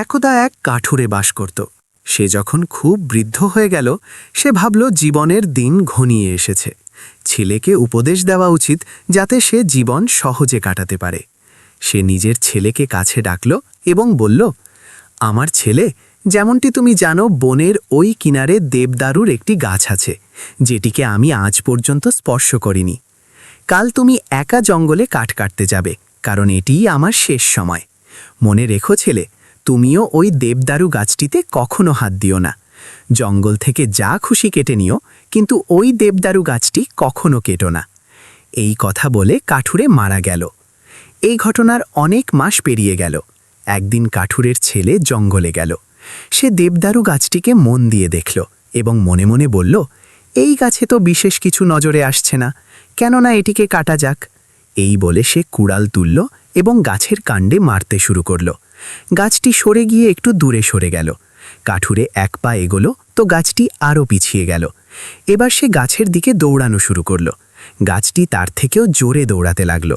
একদা এক কাঠুরে বাস করত। সে যখন খুব বৃদ্ধ হয়ে গেল, সে ভাবল জীবনের দিন ঘনিয়ে এসেছে। ছেলেকে উপদেশ দেওয়া উচিত যাতে সে জীবন সহজে কাটাতে পারে। সে নিজের ছেলেকে কাছে ডাকল এবং বলল, আমার ছেলে, যেমনটি তুমি জানো, বনের ওই কিনারে দেবদারুর একটি গাছ আছে, যেটিকে আমি আজ পর্যন্ত স্পর্শ করিনি। কাল তুমি একা জঙ্গলে কাঠ কাটতে যাবে, কারণ এটিই আমার শেষ সময়। মনে রেখো ছেলে তুমিও ওই দেবদারু গাছটিতে কখনো হাত দিও না। জঙ্গল থেকে যা খুশি কেটে নিও, কিন্তু ওই দেবদারু গাছটি কখনো কেটো না। এই কথা বলে কাঠুরে মারা গেল। এই ঘটনার অনেক মাস পেরিয়ে গেল। একদিন কাঠুরের ছেলে জঙ্গলে গেল। সে দেবদারু গাছটিকে মন দিয়ে দেখল এবং মনে মনে বলল, এই গাছে তো বিশেষ কিছু নজরে আসছে না, কেননা এটিকে কাটা যাক। এই বলে সে কুড়াল তুলল এবং গাছের কাণ্ডে মারতে শুরু করল। গাছটি সরে গিয়ে একটু দূরে সরে গেল। কাঠুরে এক পা এগোলো, তো গাছটি আরও পিছিয়ে গেল। এবার সে গাছের দিকে দৌড়ানো শুরু করল। গাছটি তার থেকেও জোরে দৌড়াতে লাগল।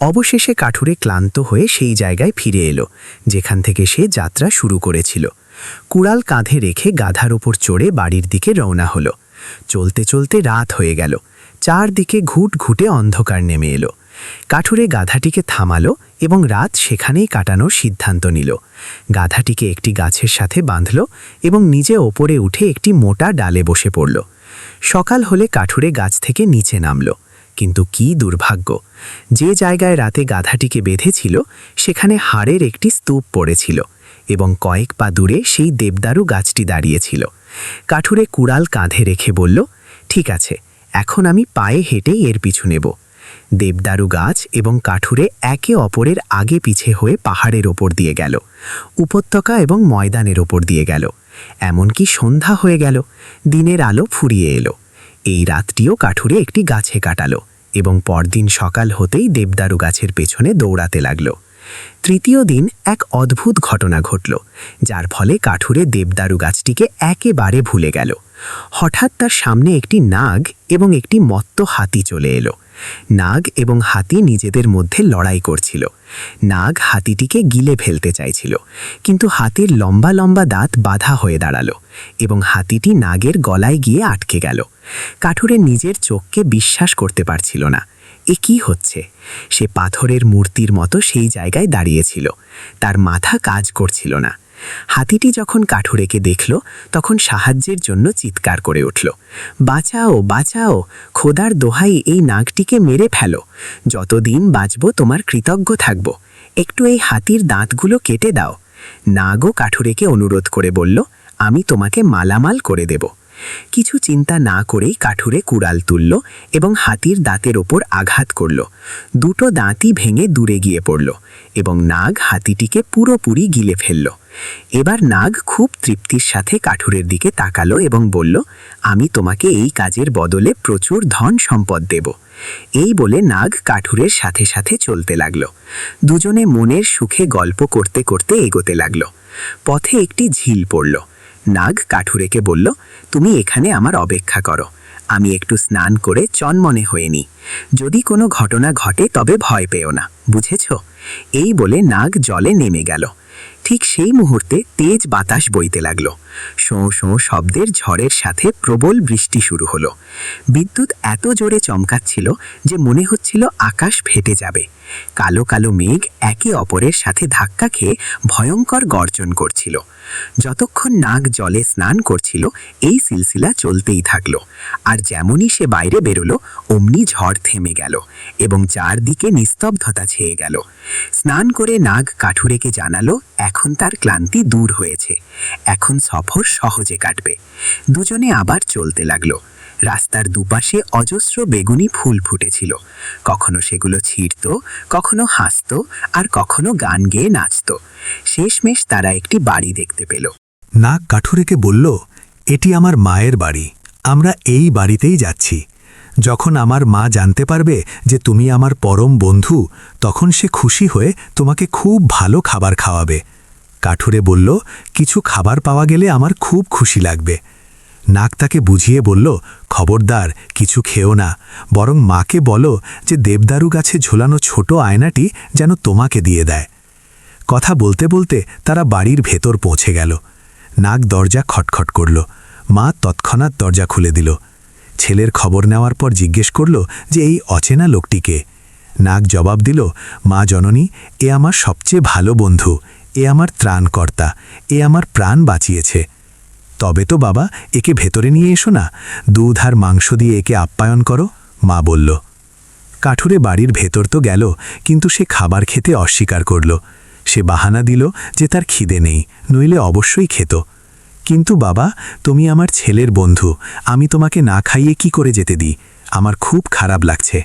অবশেষে কাঠুরে ক্লান্ত হয়ে সেই জায়গায় ফিরে এলো, যেখান থেকে সে যাত্রা শুরু করেছিল। কুড়াল কাঁধে রেখে গাধার ওপর চড়ে বাড়ির দিকে রওনা হলো। চলতে চলতে রাত হয়ে গেল। চারদিকে ঘুট ঘুটে অন্ধকার নেমে এলো। কাঠুরে গাধাটিকে থামালো এবং রাত সেখানেই কাটানোর সিদ্ধান্ত নিল। গাধাটিকে একটি গাছের সাথে বাঁধল এবং নিজে ওপরে উঠে একটি মোটা ডালে বসে পড়ল। সকাল হলে কাঠুরে গাছ থেকে নিচে নামল। কিন্তু কি দুর্ভাগ্য, যে জায়গায় রাতে গাধাটিকে বেঁধেছিল, সেখানে হাড়ের একটি স্তূপ পড়েছিল এবং কয়েক পা দূরে সেই দেবদারু গাছটি দাঁড়িয়েছিল। কাঠুরে কুড়াল কাঁধে রেখে বলল, ঠিক আছে, এখন আমি পায়ে হেঁটেই এর পিছু নেব। দেবদারু গাছ এবং কাঠুরে একে অপরের আগে পিছে হয়ে পাহাড়ের ওপর দিয়ে গেল, উপত্যকা এবং ময়দানের ওপর দিয়ে গেল। এমনকি সন্ধ্যা হয়ে গেল, দিনের আলো ফুরিয়ে এলো। এই রাতটিও কাঠুরে একটি গাছে কাটালো এবং পরদিন সকাল হতেই দেবদারু গাছের পেছনে দৌড়াতে লাগল। তৃতীয় দিন এক অদ্ভুত ঘটনা ঘটল, যার ফলে কাঠুরে দেবদারু গাছটিকে একেবারে ভুলে গেল। হঠাৎ তার সামনে একটি নাগ এবং একটি মত্ত হাতি চলে এলো। নাগ এবং হাতি নিজেদের মধ্যে লড়াই করছিল। নাগ হাতিটিকে গিলে ফেলতে চাইছিল, কিন্তু হাতির লম্বা লম্বা দাঁত বাধা হয়ে দাঁড়াল এবং হাতিটি নাগের গলায় গিয়ে আটকে গেল। কাঠুরে নিজের চোখকে বিশ্বাস করতে পারছিল না, এ কি হচ্ছে? সে পাথরের মূর্তির মতো সেই জায়গায় দাঁড়িয়েছিল, তার মাথা কাজ করছিল না। হাতিটি যখন কাঠুরেকে দেখল, তখন সাহায্যের জন্য চিৎকার করে উঠল, বাঁচাও বাঁচাও, খোদার দোহাই এই নাগটিকে মেরে ফেলো। যতদিন বাঁচব তোমার কৃতজ্ঞ থাকব। একটু এই হাতির দাঁতগুলো কেটে দাও। নাগও কাঠুরেকে অনুরোধ করে বলল, আমি তোমাকে মালামাল করে দেব। কিছু চিন্তা না করেই কাঠুরে কুড়াল তুলল এবং হাতির দাঁতের ওপর আঘাত করল। দুটো দাঁতই ভেঙে দূরে গিয়ে পড়ল এবং নাগ হাতিটিকে পুরোপুরি গিলে ফেলল। এবার নাগ খুব তৃপ্তির সাথে কাঠুরের দিকে তাকালো এবং বলল, আমি তোমাকে এই কাজের বদলে প্রচুর ধন সম্পদ দেব। এই বলে নাগ কাঠুরের সাথে সাথে চলতে লাগল। দুজনে মনের সুখে গল্প করতে করতে এগোতে লাগল। পথে একটি ঝিল পড়ল। নাগ কাঠুরেকে বলল, তুমি এখানে আমার অপেক্ষা করো। আমি একটু স্নান করে চনমনে হয়ে নি যদি কোনো ঘটনা ঘটে তবে ভয় পেও না, বুঝেছ? এই বলে নাগ জলে নেমে গেল। ঠিক সেই মুহূর্তে তেজ বাতাস বইতে লাগল। শোঁ শোঁ শব্দের ঝড়ের সাথে প্রবল বৃষ্টি শুরু হলো। বিদ্যুৎ এত জোরে চমকাচ্ছিল যে মনে হচ্ছিল আকাশ ফেটে যাবে। কালো কালো মেঘ একে অপরের সাথে ধাক্কা খেয়ে ভয়ঙ্কর গর্জন করছিল। যতক্ষণ নাগ জলে স্নান করছিল, এই সিলসিলা চলতেই থাকল। আর যেমনই সে বাইরে বেরোলো, অমনি ঝড় থেমে গেল এবং চারদিকে নিস্তব্ধতা ছেয়ে গেল। স্নান করে নাগ কাঠুরেকে জানালো, এখন তার ক্লান্তি দূর হয়েছে। এখন সফর সহজে কাটবে। দুজনে আবার চলতে লাগল। রাস্তার দুপাশে অজস্র বেগুনি ফুল ফুটেছিল। কখনো সেগুলো ছিঁড়ত, কখনো হাসত, আর কখনো গান গেয়ে নাচত। শেষমেশ তারা একটি বাড়ি দেখতে পেল। নাক কাঠুরেকে বলল, এটি আমার মায়ের বাড়ি। আমরা এই বাড়িতেই যাচ্ছি। যখন আমার মা জানতে পারবে যে তুমি আমার পরম বন্ধু, তখন সে খুশি হয়ে তোমাকে খুব ভালো খাবার খাওয়াবে। কাঠুরে বলল, কিছু খাবার পাওয়া গেলে আমার খুব খুশি লাগবে। নাক তাকে বুঝিয়ে বলল, খবরদার, কিছু খেও না। বরং মাকে বলো যে দেবদারু গাছে ঝোলানো ছোট আয়নাটি যেন তোমাকে দিয়ে দেয়। কথা বলতে বলতে তারা বাড়ির ভেতর পৌঁছে গেল। নাক দরজা খটখট করল। মা তৎক্ষণাৎ দরজা খুলে দিল। ছেলের খবর নেওয়ার পর জিজ্ঞেস করল যে এই অচেনা লোকটিকে নাক জবাব দিল, মা জননী, এ আমার সবচেয়ে ভালো বন্ধু। এ আমার ত্রাণকর্তা। এ আমার প্রাণ বাঁচিয়েছে। তবে তো বাবা, একে ভেতরে নিয়ে এসো না। দুধ আর মাংস দিয়ে একে আপ্যায়ন করো, মা বলল। কাঠুরে বাড়ির ভেতর তো গেল, কিন্তু সে খাবার খেতে অস্বীকার করল। সে বাহানা দিল যে তার খিদে নেই, নইলে অবশ্যই খেত। কিন্তু বাবা, তুমি আমার ছেলের বন্ধু, আমি তোমাকে না খাইয়ে কি করে যেতে দিই? আমার খুব খারাপ লাগছে।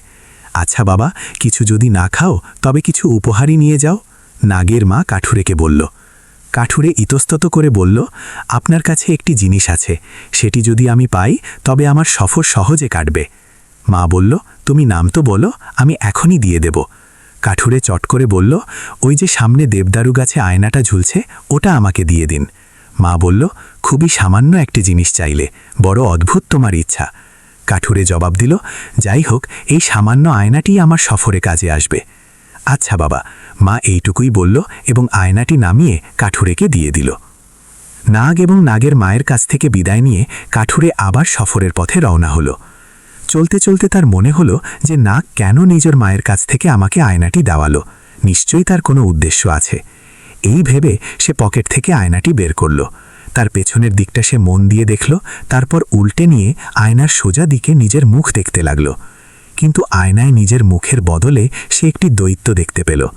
আচ্ছা বাবা, কিছু যদি না খাও, তবে কিছু উপহারই নিয়ে যাও, নাগের মা কাঠুরেকে বলল। কাঠুরে ইতস্তত করে বলল, আপনার কাছে একটি জিনিস আছে, সেটি যদি আমি পাই, তবে আমার সফর সহজে কাটবে। মা বলল, তুমি নাম তো বলো, আমি এখনই দিয়ে দেব। কাঠুরে চট করে বলল, ওই যে সামনে দেবদারু গাছে আয়নাটা ঝুলছে, ওটা আমাকে দিয়ে দিন। মা বলল, খুবই সামান্য একটি জিনিস চাইলে, বড় অদ্ভুত তোমার ইচ্ছা। কাঠুরে জবাব দিল, যাই হোক, এই সামান্য আয়নাটি আমার সফরে কাজে আসবে। আচ্ছা বাবা, মা এইটুকুই বলল এবং আয়নাটি নামিয়ে কাঠুরেকে দিয়ে দিল। নাগ এবং নাগের মায়ের কাছ থেকে বিদায় নিয়ে কাঠুরে আবার সফরের পথে রওনা হলো। চলতে চলতে তার মনে হলো যে নাগ কেন নিজের মায়ের কাছ থেকে আমাকে আয়নাটি দেওয়ালো, নিশ্চয়ই তার কোনো উদ্দেশ্য আছে। এই ভেবে সে পকেট থেকে আয়নাটি বের করল। তার পেছনের দিকটা সে মন দিয়ে দেখল, তারপর উল্টে নিয়ে আয়নার সোজা দিকে নিজের মুখ দেখতে লাগল। কিন্তু আয়নায় নিজের মুখের বদলে সে একটি দৈত্য দেখতে পেল।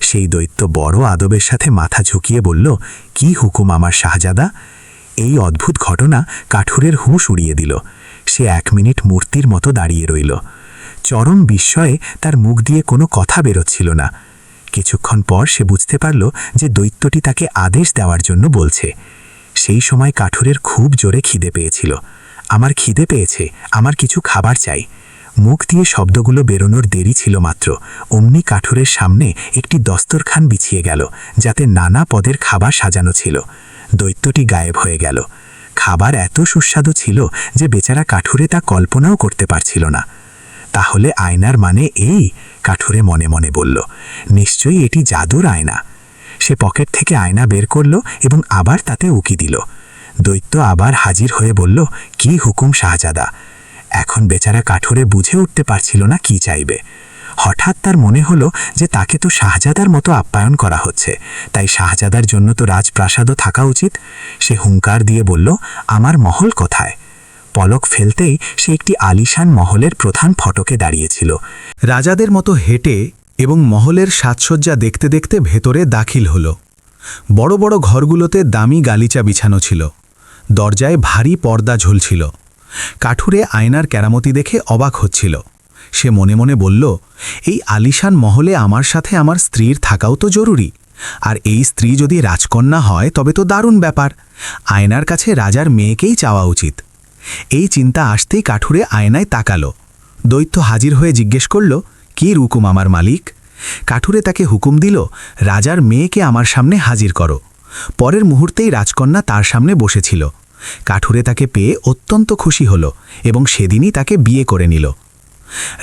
সেই দৈত্য বড় আদবের সাথে মাথা ঝুঁকিয়ে বলল, কি হুকুম আমার শাহজাদা? এই অদ্ভুত ঘটনা কাঠুরের হুঁশ উড়িয়ে দিল। সে এক মিনিট মূর্তির মতো দাঁড়িয়ে রইল। চরম বিস্ময়ে তার মুখ দিয়ে কোনো কথা বেরোচ্ছিল না। কিছুক্ষণ পর সে বুঝতে পারল যে দৈত্যটি তাকে আদেশ দেওয়ার জন্য বলছে। সেই সময় কাঠুরের খুব জোরে খিদে পেয়েছিল। আমার খিদে পেয়েছে, আমার কিছু খাবার চাই। মুখ দিয়ে শব্দগুলো বেরোনোর দেরি ছিল মাত্র। অমনি কাঠুরের সামনে একটি দস্তরখান বিছিয়ে গেল, যাতে নানা পদের খাবার সাজানো ছিল। দৈত্যটি গায়েব হয়ে গেল। খাবার এত সুস্বাদু ছিল যে বেচারা কাঠুরে তা কল্পনাও করতে পারছিল না। তাহলে আয়নার মানে এই? কাঠুরে মনে মনে বলল। নিশ্চয়ই এটি জাদুর আয়না। সে পকেট থেকে আয়না বের করল এবং আবার তাতে উকি দিল। দৈত্য আবার হাজির হয়ে বলল, কি হুকুম, শাহজাদা? এখন বেচারা কাঠোরে বুঝে উঠতে পারছিল না কি চাইবে। হঠাৎ তার মনে হলো যে তাকে তো শাহজাদার মতো আপ্যায়ন করা হচ্ছে। তাই শাহজাদার জন্য তো রাজপ্রাসাদও থাকা উচিত। সে হুঙ্কার দিয়ে বলল, আমার মহল কোথায়? পলক ফেলতেই সে একটি আলিশান মহলের প্রধান ফটকে দাঁড়িয়েছিল। রাজাদের মতো হেঁটে এবং মহলের সাজসজ্জা দেখতে দেখতে ভেতরে দাখিল হল। বড় বড় ঘরগুলোতে দামি গালিচা বিছানো ছিল। দরজায় ভারী পর্দা ঝুলছিল। কাঠুরে আয়নার কেরামতি দেখে অবাক হচ্ছিল। সে মনে মনে বলল, এই আলিশান মহলে আমার সাথে আমার স্ত্রীর থাকাও তো জরুরি। আর এই স্ত্রী যদি রাজকন্যা হয়, তবে তো দারুণ ব্যাপার। আয়নার কাছে রাজার মেয়েকেই চাওয়া উচিত এই চিন্তা আসতেই কাঠুরে আয়নায় তাকালো। দৈত্য হাজির হয়ে জিজ্ঞেস করল, কি রুকুম আমার মালিক কাঠুরে তাকে হুকুম দিল, রাজার মেয়েকে আমার সামনে হাজির করো। পরের মুহূর্তেই রাজকন্যা তার সামনে বসেছিল। কাঠুরে তাকে পেয়ে অত্যন্ত খুশি হল এবং সেদিনই তাকে বিয়ে করে নিল।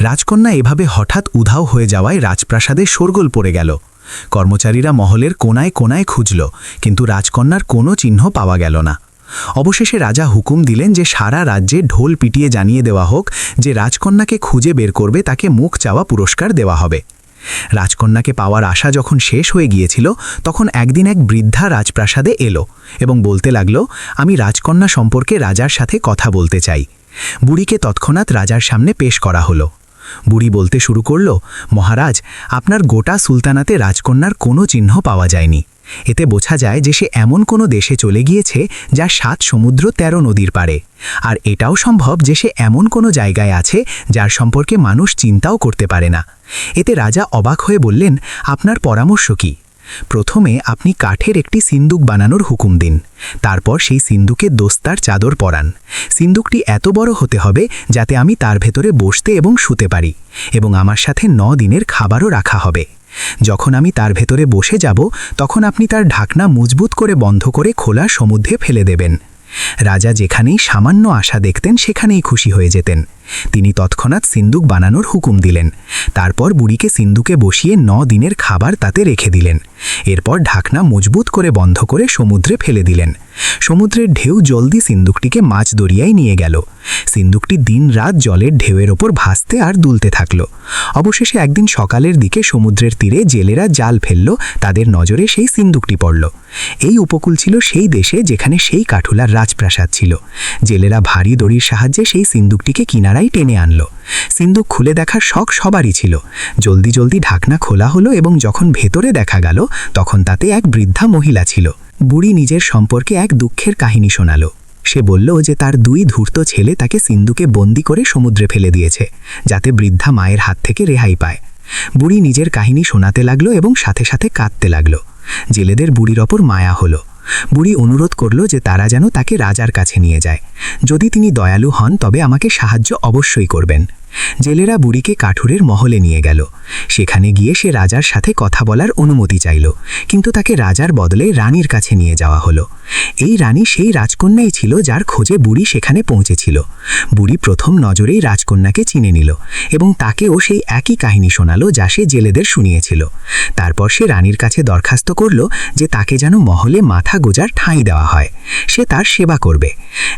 রাজকন্যা এভাবে হঠাৎ উধাও হয়ে যাওয়ায় রাজপ্রাসাদে শোরগোল পড়ে গেল। কর্মচারীরা মহলের কোনায় কোনায় খুঁজল, কিন্তু রাজকন্যার কোনো চিহ্ন পাওয়া গেল না। অবশেষে রাজা হুকুম দিলেন যে সারা রাজ্যে ঢোল পিটিয়ে জানিয়ে দেওয়া হোক যে রাজকন্যাকে খুঁজে বের করবে, তাকে মুখ চাওয়া পুরস্কার দেওয়া হবে। রাজকন্যাকে পাওয়ার আশা যখন শেষ হয়ে গিয়েছিল, তখন একদিন এক বৃদ্ধা রাজপ্রাসাদে এলো এবং বলতে লাগল, আমি রাজকন্যা সম্পর্কে রাজার সাথে কথা বলতে চাই। বুড়িকে তৎক্ষণাৎ রাজার সামনে পেশ করা হলো। বুড়ি বলতে শুরু করল, মহারাজ, আপনার গোটা সুলতানাতে রাজকন্যার কোনো চিহ্ন পাওয়া যায়নি। এতে বোঝা যায় যে সে এমন কোনো দেশে চলে গিয়েছে যা সাত সমুদ্র তেরো নদীর পারে আর এটাও সম্ভব যে সে এমন কোনো জায়গায় আছে যার সম্পর্কে মানুষ চিন্তাও করতে পারে না। এতে রাজা অবাক হয়ে বললেন, আপনার পরামর্শ কি? প্রথমে আপনি কাঠের একটি সিন্দুক বানানোর হুকুম দিন, তারপর সেই সিন্দুকে দোস্তার চাদর পরান। সিন্দুকটি এত বড় হতে হবে যাতে আমি তার ভেতরে বসতে এবং শুতে পারি, এবং আমার সাথে ন দিনের খাবারও রাখা হবে। যখন আমি তার ভেতরে বসে যাব, তখন আপনি তার ঢাকনা মজবুত করে বন্ধ করে খোলা সমুদ্রে ফেলে দেবেন। রাজা যেখানেই সামান্য আশা দেখতেন, সেখানেই খুশি হয়ে যেতেন। তিনি তৎক্ষণাৎ সিন্দুক বানানোর হুকুম দিলেন। তারপর বুড়িকে সিন্দুকে বসিয়ে ন দিনের খাবার তাতে রেখে দিলেন। এরপর ঢাকনা মজবুত করে বন্ধ করে সমুদ্রে ফেলে দিলেন। সমুদ্রের ঢেউ জলদি সিন্দুকটিকে মাছ দরিয়ায় নিয়ে গেল। সিন্দুকটি দিন রাত জলের ঢেউয়ের ওপর ভাসতে আর দুলতে থাকল। অবশেষে একদিন সকালের দিকে সমুদ্রের তীরে জেলেরা জাল ফেলল, তাদের নজরে সেই সিন্দুকটি পড়ল। এই উপকূল ছিল সেই দেশে যেখানে সেই কাঠুলার রাজপ্রাসাদ ছিল। জেলেরা ভারী দড়ির সাহায্যে সেই সিন্দুকটিকে কিনারায় টেনে আনলো। সিন্দুক খুলে দেখার শখ সবারই ছিল। জলদি জলদি ঢাকনা খোলা হলো এবং যখন ভেতরে দেখা গেল তখন তাতে এক বৃদ্ধা মহিলা ছিল। বুড়ি নিজের সম্পর্কে এক দুঃখের কাহিনী শোনালো। সে বলল যে তার দুই ধূর্ত ছেলে তাকে সিন্ধুকে বন্দি করে সমুদ্রে ফেলে দিয়েছে, যাতে বৃদ্ধা মায়ের হাত থেকে রেহাই পায়। বুড়ি নিজের কাহিনী শোনাতে লাগল এবং সাথে সাথে কাঁদতে লাগল। জেলেদের বুড়ির ওপর মায়া হলো। বুড়ি অনুরোধ করল যে তারা যেন তাকে রাজার কাছে নিয়ে যায়। যদি তিনি দয়ালু হন, তবে আমাকে সাহায্য অবশ্যই করবেন। জেলেরা বুড়িকে কাঠুরের মহলে নিয়ে গেল। সেখানে গিয়ে সে রাজার সাথে কথা বলার অনুমতি চাইল। কিন্তু তাকে রাজার বদলে রানীর কাছে নিয়ে যাওয়া হলো। এই রানী সেই রাজকন্যাই ছিল যার খোঁজে বুড়ি সেখানে পৌঁছেছিল। বুড়ি প্রথম নজরেই রাজকন্যাকে চিনে নিল এবং তাকেও সেই একই কাহিনী শোনালো যা সে জেলেদের শুনিয়েছিল। তারপর সে রানীর কাছে দরখাস্ত করল যে তাকে যেন মহলে মাথা গোজার ঠাঁই দেওয়া হয়। সে তার সেবা করবে।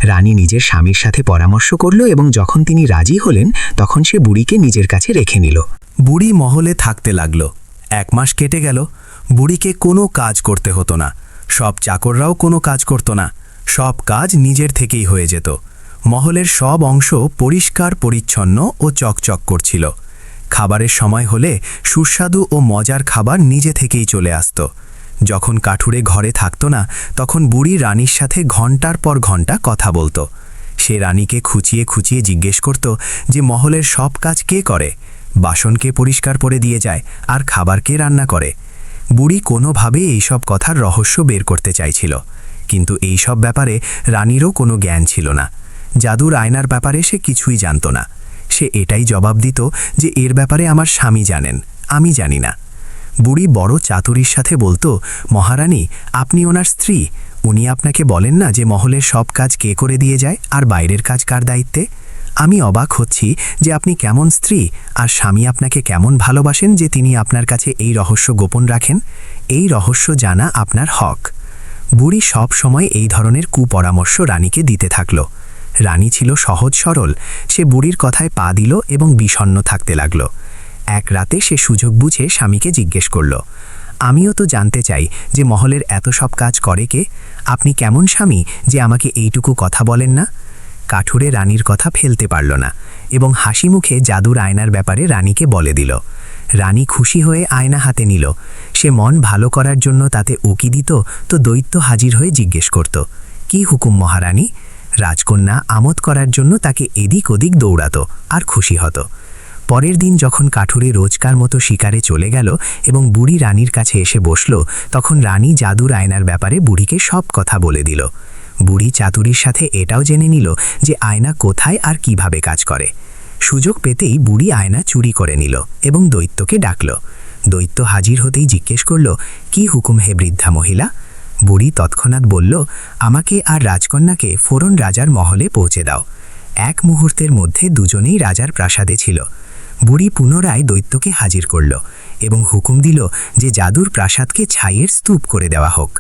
রানী নিজের স্বামীর সাথে পরামর্শ করল এবং যখন তিনি রাজি হলেন, তখন সে বুড়িকে নিজের কাছে রেখে নিল। বুড়ি মহলে থাকতে লাগল। এক মাস কেটে গেল। বুড়িকে কোনো কাজ করতে হতো না। সব চাকররাও কোনো কাজ করত না। সব কাজ নিজের থেকেই হয়ে যেত। মহলের সব অংশ পরিষ্কার, পরিচ্ছন্ন ও চকচক করছিল। খাবারের সময় হলে সুস্বাদু ও মজার খাবার নিজে থেকেই চলে আসত। যখন কাঠুরে ঘরে থাকত না, তখন বুড়ি রানীর সাথে ঘণ্টার পর ঘণ্টা কথা বলতো। সে রানীকে খুঁচিয়ে খুঁচিয়ে জিজ্ঞেস করত যে, মহলের সব কাজ কে করে? বাসনকে পরিষ্কার করে দিয়ে যায়, আর খাবার কে রান্না করে? বুড়ি কোনোভাবে এইসব কথার রহস্য বের করতে চাইছিল। কিন্তু এই সব ব্যাপারে রানীরও কোনো জ্ঞান ছিল না। জাদুর আয়নার ব্যাপারে সে কিছুই জানত না। সে এটাই জবাব দিত যে এর ব্যাপারে আমার স্বামী জানেন, আমি জানি না। বুড়ি বড় চাতুরির সাথে বলতো, মহারানী, আপনি ওনার স্ত্রী। উনি আপনাকে বলেন না যে মহলের সব কাজ কে করে দিয়ে যায় আর বাইরের কাজ কার দায়িত্বে? আমি অবাক হচ্ছি যে আপনি কেমন স্ত্রী আর স্বামী আপনাকে কেমন ভালোবাসেন যে তিনি আপনার কাছে এই রহস্য গোপন রাখেন? এই রহস্য জানা আপনার হক। বুড়ি সব সময় এই ধরনের কুপরামর্শ রানীকে দিতে থাকল। রানী ছিল সহজ সরল। সে বুড়ির কথায় পা দিল এবং বিষণ্ণ থাকতে লাগল। এক রাতে সে সুযোগ বুঝে স্বামীকে জিজ্ঞেস করল, আমিও তো জানতে চাই যে মহলের এত সব কাজ করে কে? আপনি কেমন স্বামী যে আমাকে এইটুকু কথা বলেন না? কাঠুরে রানীর কথা ফেলতে পারল না এবং হাসি মুখে জাদুর আয়নার ব্যাপারে রানীকে বলে দিল। রানী খুশি হয়ে আয়না হাতে নিল। সে মন ভালো করার জন্য তাতে উকি দিত তো দৈত্য হাজির হয়ে জিজ্ঞেস করত, কি হুকুম মহারানী? রাজকন্যা আমোদ করার জন্য তাকে এদিক ওদিক দৌড়াত আর খুশি হতো। পরের দিন যখন কাঠুরে রোজকার মতো শিকারে চলে গেল এবং বুড়ি রানীর কাছে এসে বসল, তখন রানী জাদুর আয়নার ব্যাপারে বুড়িকে সব কথা বলে দিল। বুড়ি চাতুরির সাথে এটাও জেনে নিল যে আয়না কোথায় আর কীভাবে কাজ করে। সুযোগ পেতেই বুড়ি আয়না চুরি করে নিল এবং দৈত্যকে ডাকল। দৈত্য হাজির হতেই জিজ্ঞেস করল, কি হুকুম হে বৃদ্ধা মহিলা? বুড়ি তৎক্ষণাৎ বলল, আমাকে আর রাজকন্যাকে ফোরন রাজার মহলে পৌঁছে দাও। এক মুহূর্তের মধ্যে দুজনেই রাজার প্রাসাদে ছিল। বুড়ি পুনরায় দৈত্যকে হাজির করল এবং হুকুম দিল যে জাদুর প্রাসাদকে ছাইয়ের স্তূপ করে দেওয়া হোক।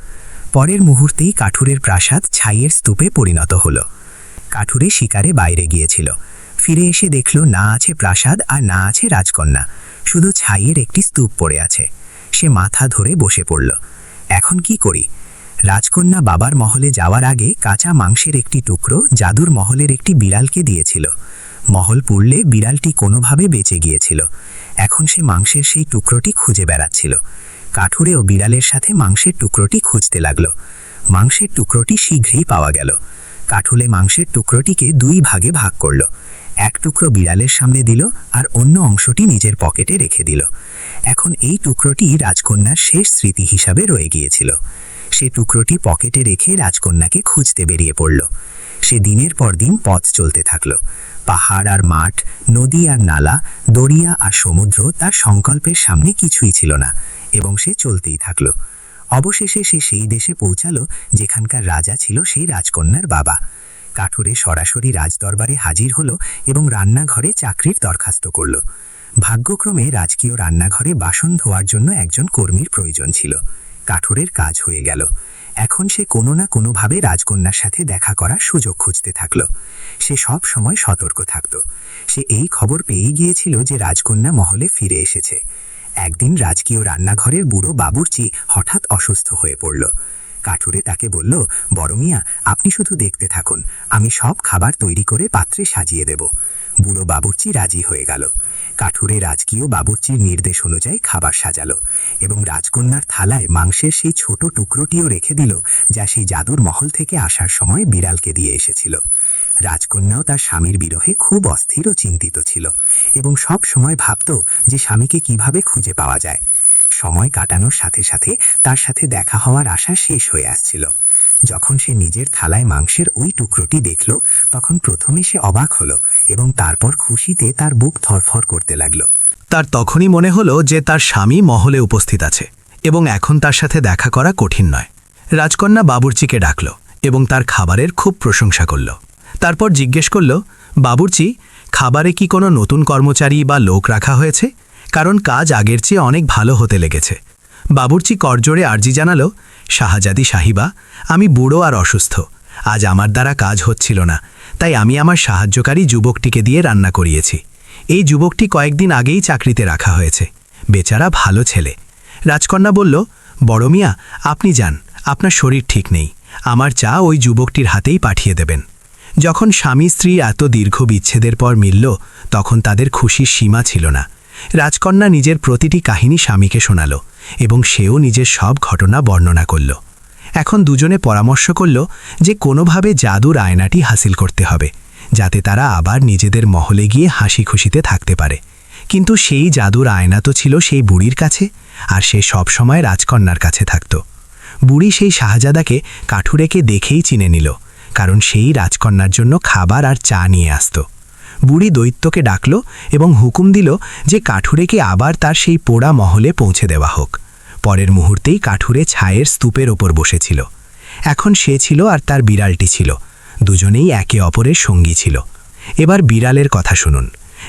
পরের মুহূর্তেই কাঠুরের প্রাসাদ ছাইয়ের স্তূপে পরিণত হল। কাঠুরে শিকারে বাইরে গিয়েছিল। ফিরে এসে দেখল, না আছে প্রাসাদ আর না আছে রাজকন্যা। শুধু ছাইয়ের একটি স্তূপ পড়ে আছে। সে মাথা ধরে বসে পড়ল। এখন কি করি? রাজকন্যা বাবার মহলে যাওয়ার আগে কাঁচা মাংসের একটি টুকরো জাদুর মহলের একটি বিড়ালকে দিয়েছিল। মহল পুড়লে বিড়ালটি কোনোভাবে বেঁচে গিয়েছিল। এখন সে মাংসের সেই টুকরোটি খুঁজে বেড়াচ্ছিল। কাঠুরেও বিড়ালের সাথে মাংসের টুকরোটি খুঁজতে লাগল। মাংসের টুকরোটি শীঘ্রই পাওয়া গেল। কাঠুলে মাংসের টুকরোটিকে দুই ভাগে ভাগ করল। এক টুকরো বিড়ালের সামনে দিল আর অন্য অংশটি নিজের পকেটে রেখে দিল। এখন এই টুকরোটি রাজকন্যার শেষ স্মৃতি হিসাবে রয়ে গিয়েছিল। সে টুকরোটি পকেটে রেখে রাজকন্যাকে খুঁজতে বেরিয়ে পড়ল। সে দিনের পর দিন পথ চলতে থাকল। পাহাড় আর মাঠ, নদী আর নালা, দরিয়া আর সমুদ্র তার সংকল্পের সামনে কিছুই ছিল না। এবং সে চলতেই থাকল। অবশেষে সে সেই দেশে পৌঁছালো যেখানকার রাজা ছিল সেই রাজকন্যার বাবা। কাঠুরে সরাসরি রাজদরবারে হাজির হলো এবং রান্নাঘরে চাকরির দরখাস্ত করল। ভাগ্যক্রমে রাজকীয় রান্নাঘরে বাসন ধোয়ার জন্য একজন কর্মীর প্রয়োজন ছিল। কাঠুরের কাজ হয়ে গেল। এখন সে কোনো না কোনোভাবে রাজকন্যার সাথে দেখা করার সুযোগ খুঁজতে থাকল। সে সব সময় সতর্ক থাকত। সে এই খবর পেয়েই গিয়েছিল যে রাজকন্যা মহলে ফিরে এসেছে। একদিন রাজকীয় রান্নাঘরের বুড়ো বাবুর্চি হঠাৎ অসুস্থ হয়ে পড়ল। কাঠুরে তাকে বলল, বড় মিয়া, আপনি শুধু দেখতে থাকুন, আমি সব খাবার তৈরি করে পাত্রে সাজিয়ে দেব। বুড়ো বাবুর্চি রাজি হয়ে গেল। কাঠুরে রাজকীয় বাবুর্চির নির্দেশ অনুযায়ী খাবার সাজালো এবং রাজকন্যার থালায় মাংসের সেই ছোট টুকরোটিও রেখে দিল, যা সেই জাদুর মহল থেকে আসার সময় বিড়ালকে দিয়ে এসেছিল। রাজকন্যাও তার স্বামীর বিরহে খুব অস্থির ও চিন্তিত ছিল এবং সব সময় ভাবত যে স্বামীকে কীভাবে খুঁজে পাওয়া যায়। সময় কাটানোর সাথে সাথে তার সাথে দেখা হওয়ার আশা শেষ হয়ে আসছিল। যখন সে নিজের থালায় মাংসের ওই টুকরোটি দেখল, তখন প্রথমে সে অবাক হলো এবং তারপর খুশিতে তার বুক থরফর করতে লাগল। তার তখনই মনে হলো যে তার স্বামী মহলে উপস্থিত আছে এবং এখন তার সাথে দেখা করা কঠিন নয়। রাজকন্যা বাবুর্চিকে ডাকল এবং তার খাবারের খুব প্রশংসা করল। তারপর জিজ্ঞেস করল, বাবুর্চি, খাবারে কি কোনো নতুন কর্মচারী বা লোক রাখা হয়েছে? কারণ কাজ আগের চেয়ে অনেক ভালো হতে লেগেছে। বাবুর্চি করজোরে আর্জি জানালো, শাহজাদি সাহিবা, আমি বুড়ো আর অসুস্থ। আজ আমার দ্বারা কাজ হচ্ছিল না, তাই আমি আমার সাহায্যকারী যুবকটিকে দিয়ে রান্না করিয়েছি। এই যুবকটি কয়েকদিন আগেই চাকরিতে রাখা হয়েছে। বেচারা ভালো ছেলে। রাজকন্যা বলল, বড় মিয়া, আপনি যান, আপনার শরীর ঠিক নেই। আমার চা ওই যুবকটির হাতেই পাঠিয়ে দেবেন। যখন স্বামী স্ত্রী এত দীর্ঘ বিচ্ছেদের পর মিলল, তখন তাদের খুশির সীমা ছিল না। রাজকন্যা নিজের প্রতিটি কাহিনী স্বামীকে শোনাল এবং সেও নিজের সব ঘটনা বর্ণনা করল। এখন দুজনে পরামর্শ করল যে কোনোভাবে জাদুর আয়নাটি হাসিল করতে হবে, যাতে তারা আবার নিজেদের মহলে গিয়ে হাসি খুশিতে থাকতে পারে। কিন্তু সেই জাদুর আয়না তো ছিল সেই বুড়ির কাছে, আর সে সবসময় রাজকন্যার কাছে থাকত। বুড়ি সেই শাহজাদাকে কাঠুরেকে দেখেই চিনে নিল। কারণ সেই রাজকন্যার জন্য খাবার আর চা নিয়ে আসত। বুড়ি দৈত্যকে ডাকল এবং হুকুম দিল যে কাঠুরেকে আবার তার সেই পোড়া মহলে পৌঁছে দেওয়া হোক। পরের মুহূর্তেই কাঠুরে ছায়ের স্তূপের ওপর বসেছিল। এখন সে ছিল আর তার বিড়ালটি ছিল। দুজনেই একে অপরের সঙ্গী ছিল। এবার বিড়ালের কথা শুনুন।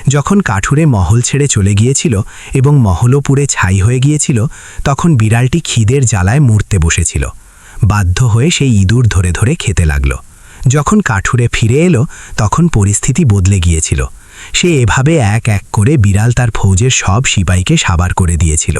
যখন কাঠুরে মহল ছেড়ে চলে গিয়েছিল এবং মহলও পুড়ে ছাই হয়ে গিয়েছিল, তখন বিড়ালটি খিদের জ্বালায় মূর্তে বসেছিল। বাধ্য হয়ে সেই ইঁদুর ধরে ধরে খেতে লাগল। যখন কাঠুরে ফিরে এলো, তখন পরিস্থিতি বদলে গিয়েছিল। সে এভাবে এক এক করে বিড়াল তার ফৌজের সব সিপাইকে সাবার করে দিয়েছিল।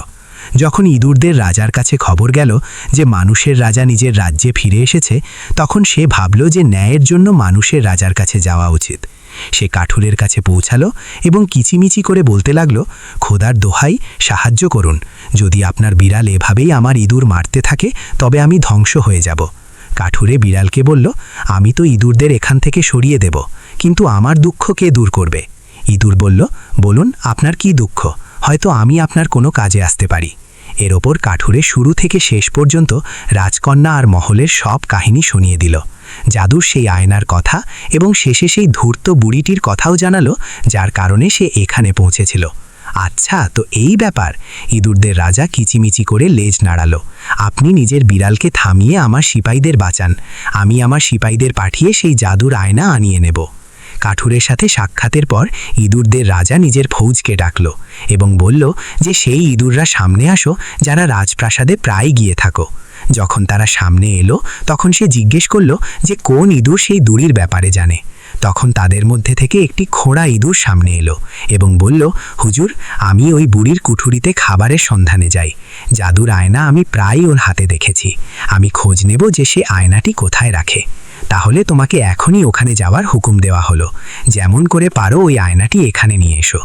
যখন ইঁদুরদের রাজার কাছে খবর গেল যে মানুষের রাজা নিজের রাজ্যে ফিরে এসেছে, তখন সে ভাবল যে ন্যায়ের জন্য মানুষের রাজার কাছে যাওয়া উচিত। সে কাঠুরের কাছে পৌঁছালো এবং কিচিমিচি করে বলতে লাগল, খোদার দোহাই, সাহায্য করুন। যদি আপনার বিড়াল এভাবেই আমার ইঁদুর মারতে থাকে, তবে আমি ধ্বংস হয়ে যাব। কাঠুরে বিড়ালকে বলল, আমি তো ইঁদুরদের এখান থেকে সরিয়ে দেব, কিন্তু আমার দুঃখ কে দূর করবে? ইঁদুর বলল, বলুন, আপনার কি দুঃখ? হয়তো আমি আপনার কোনো কাজে আসতে পারি। এর ওপর কাঠুরে শুরু থেকে শেষ পর্যন্ত রাজকন্যা আর মহলের সব কাহিনী শুনিয়ে দিল। জাদুর সেই আয়নার কথা এবং শেষে সেই ধূর্ত বুড়িটির কথাও জানালো, যার কারণে সে এখানে পৌঁছেছিল। আচ্ছা তো এই ব্যাপার। ইঁদুরদের রাজা কিচিমিচি করে লেজ নাড়ালো। আপনি নিজের বিড়ালকে থামিয়ে আমার সিপাইদের বাঁচান। আমি আমার সিপাইদের পাঠিয়ে সেই জাদুর আয়না আনিয়ে নেব। কাঠুরের সাথে সাক্ষাতের পর ইঁদুরদের রাজা নিজের ফৌজকে ডাকল এবং বলল যে সেই ইঁদুররা সামনে আসো, যারা রাজপ্রাসাদে প্রায় গিয়ে থাকো। যখন তারা সামনে এলো, তখন সে জিজ্ঞেস করল যে কোন ইঁদুর সেই দূরির ব্যাপারে জানে। তখন তাদের মধ্যে থেকে একটি খোড়া ইঁদুর সামনে এলো এবং বলল, হুজুর, আমি ওই বুড়ির কুঠুরিতে খাবারের সন্ধানে যাই। জাদুর আয়না আমি প্রায়ই ওর হাতে দেখেছি। আমি খোঁজ নেব যে সে আয়নাটি কোথায় রাখে। তাহলে তোমাকে এখনই ওখানে যাওয়ার হুকুম দেওয়া হলো। যেমন করে পারো ওই আয়নাটি এখানে নিয়ে এসো।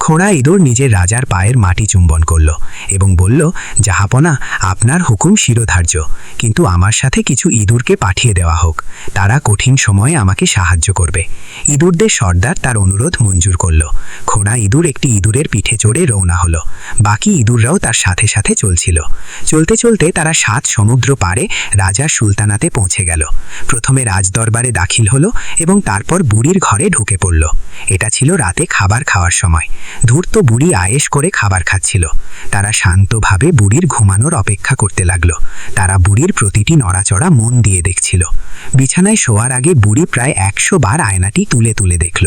খোঁড়া ইঁদুর নিজের রাজার পায়ের মাটি চুম্বন করল এবং বলল, জাহাপনা, আপনার হুকুম শিরোধার্য। কিন্তু আমার সাথে কিছু ইঁদুরকে পাঠিয়ে দেওয়া হোক। তারা কঠিন সময়ে আমাকে সাহায্য করবে। ইঁদুরদের সর্দার তার অনুরোধ মঞ্জুর করল। খোঁড়া ইঁদুর একটি ইঁদুরের পিঠে চড়ে রওনা হলো। বাকি ইঁদুররাও তার সাথে সাথে চলছিল। চলতে চলতে তারা সাত সমুদ্র পারে রাজার সুলতানাতে পৌঁছে গেল। প্রথমে রাজদরবারে দাখিল হলো এবং তারপর বুড়ির ঘরে ঢুকে পড়ল। এটা ছিল রাতে খাবার খাওয়ার সময়। ধূর্ত বুড়ি আয়েশ করে খাবার খাচ্ছিল। তারা শান্তভাবে বুড়ির ঘুমানোর অপেক্ষা করতে লাগল। তারা বুড়ির প্রতিটি নড়াচড়া মন দিয়ে দেখছিল। বিছানায় শোয়ার আগে বুড়ি প্রায় একশো বার আয়নাটি তুলে তুলে দেখল।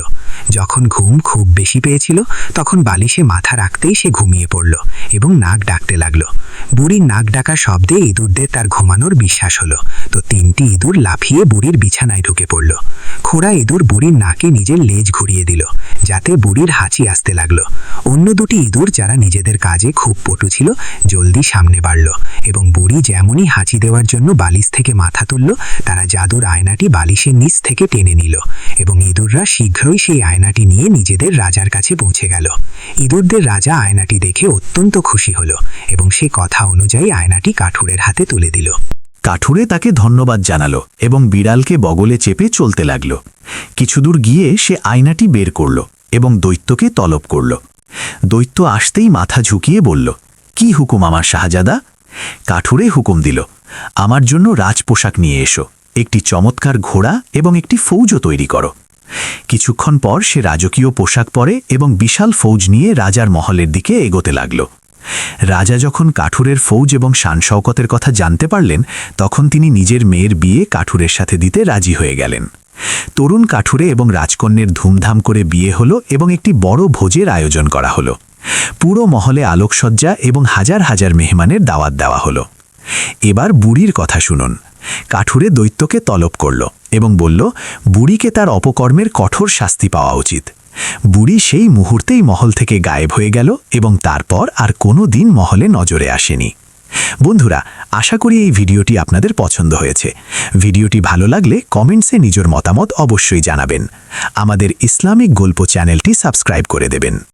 যখন ঘুম খুব বেশি পেয়েছিল, তখন বালিশে মাথা রাখতেই সে ঘুমিয়ে পড়ল এবং নাক ডাকতে লাগল। বুড়ির নাক ডাকা শব্দে ইঁদুরদের তার ঘুমানোর বিশ্বাস হলো। তো তিনটি ইঁদুর লাফিয়ে বুড়ির বিছানায় ঢুকে পড়ল। খোড়া ইঁদুর বুড়ির নাকে নিজের লেজ ঘুরিয়ে দিল, যাতে বুড়ির হাঁচি আসতে লাগল। অন্য দুটি ইঁদুর যারা নিজেদের কাজে খুব পটু ছিল, জলদি সামনে বাড়ল এবং বুড়ি যেমনই হাঁচি দেওয়ার জন্য বালিশ থেকে মাথা তুলল, তারা জাদুর আয়নাটি বালিশের নিচ থেকে টেনে নিল এবং ইঁদুররা শীঘ্রই সেই আয়নাটি নিয়ে নিজেদের রাজার কাছে পৌঁছে গেল। ইঁদুরদের রাজা আয়নাটি দেখে অত্যন্ত খুশি হলো এবং সে কথা অনুযায়ী আয়নাটি কাঠুরের হাতে তুলে দিল। কাঠুরে তাকে ধন্যবাদ জানালো এবং বিড়ালকে বগলে চেপে চলতে লাগল। কিছুদূর গিয়ে সে আয়নাটি বের করল। এবং দৈত্যকে তলব করল। দৈত্য আসতেই মাথা ঝুঁকিয়ে বলল, কি হুকুম আমার শাহজাদা? কাঠুরে হুকুম দিল, আমার জন্য রাজপোশাক নিয়ে এসো, একটি চমৎকার ঘোড়া এবং একটি ফৌজও তৈরি করো। কিছুক্ষণ পর সে রাজকীয় পোশাক পরে এবং বিশাল ফৌজ নিয়ে রাজার মহলের দিকে এগোতে লাগল। রাজা যখন কাঠুরের ফৌজ এবং শানশৌকতের কথা জানতে পারলেন, তখন তিনি নিজের মেয়ের বিয়ে কাঠুরের সাথে দিতে রাজি হয়ে গেলেন। তরুণ কাঠুরে এবং রাজকন্যের ধুমধাম করে বিয়ে হলো এবং একটি বড় ভোজের আয়োজন করা হলো। পুরো মহলে আলোকসজ্জা এবং হাজার হাজার মেহমানের দাওয়াত দেওয়া হলো। এবার বুড়ির কথা শুনুন। কাঠুরে দৈত্যকে তলব করল এবং বলল, বুড়িকে তার অপকর্মের কঠোর শাস্তি পাওয়া উচিত। বুড়ি সেই মুহূর্তেই মহল থেকে গায়েব হয়ে গেল এবং তারপর আর কোনো দিন মহলে নজরে আসেনি। বন্ধুরা, আশা করি এই ভিডিওটি আপনাদের পছন্দ হয়েছে। ভিডিওটি ভালো লাগলে কমেন্টসে নিজের মতামত অবশ্যই জানাবেন। আমাদের ইসলামিক গল্প চ্যানেলটি সাবস্ক্রাইব করে দেবেন।